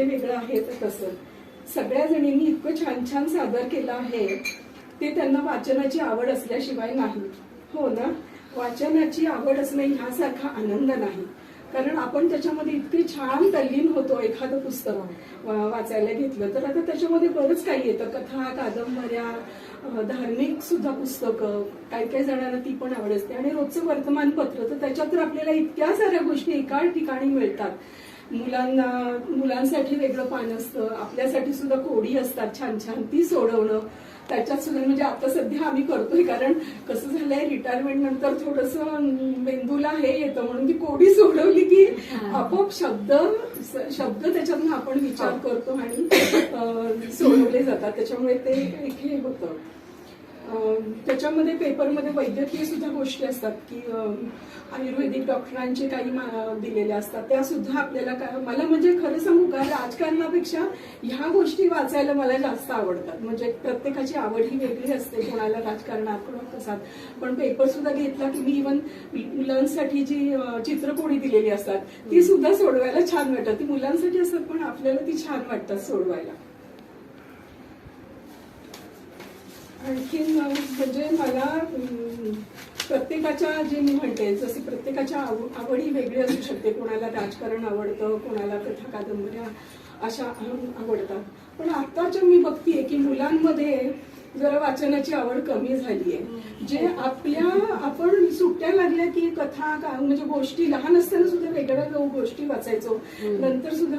जे वेगळं आहे तर तसं. सगळ्या जणींनी इतकं छान छान सादर केलं आहे. ते त्यांना वाचनाची आवड असल्याशिवाय नाही. हो ना? वाचनाची आवड असणं ह्यासारखा आनंद नाही. कारण आपण त्याच्यामध्ये इतकी छान तल्लीन होतो एखादं पुस्तक. वाचायला घेतलं तर आता त्याच्यामध्ये बरंच काही येतं. कथा कादंबऱ्या धार्मिक सुद्धा पुस्तकं. काही काही जणांना ती पण आवड असते. आणि रोजचं वर्तमानपत्र तर त्याच्यात तर आपल्याला इतक्या साऱ्या गोष्टी एका ठिकाणी मिळतात. मुलांना मुलांसाठी वेगळं पान असतं आपल्यासाठी सुद्धा कोडी असतात छान छान ती सोडवणं. त्याच्यात सुद्धा म्हणजे आता सध्या आम्ही करतोय कारण कसं झालंय रिटायरमेंट नंतर थोडस मेंदूला हे येतं म्हणून ती कोडी सोडवली की आपोआप शब्द शब्द त्याच्यातून आपण विचार करतो आणि सोडवले जातात. त्याच्यामुळे ते एक हे होतं. त्याच्यामध्ये पेपरमध्ये वैद्यकीय सुद्धा गोष्टी असतात की आयुर्वेदिक डॉक्टरांचे काही दिलेल्या असतात. त्या सुद्धा आपल्याला काय मला म्हणजे खरं सांगू का राजकारणापेक्षा ह्या गोष्टी वाचायला मला जास्त आवडतात. म्हणजे प्रत्येकाची आवड ही वेगळी असते कोणाला राजकारणात कोणाला असतात पण पेपर सुद्धा घेतला की मी इव्हन मुलांसाठी जी चित्रकोडी दिलेली असतात ती सुद्धा सोडवायला छान वाटतात ती मुलांसाठी असतात पण आपल्याला ती छान वाटतात सोडवायला. आणखीन म्हणजे मला प्रत्येकाच्या जे मी म्हणते जशी प्रत्येकाच्या आव- आवड ही वेगळी असू शकते. कोणाला राजकारण आवडतं कोणाला कथा कादंबऱ्या अशा आवडतात. पण आताच्या मी बघतीये की मुलांमध्ये जरा वाचनाची आवड कमी झाली आहे जे आपल्या आपण सुट्ट्या लागल्या की कथा का म्हणजे गोष्टी लहान असताना सुद्धा वेगळ्या गोष्टी वाचायचो. नंतर सुद्धा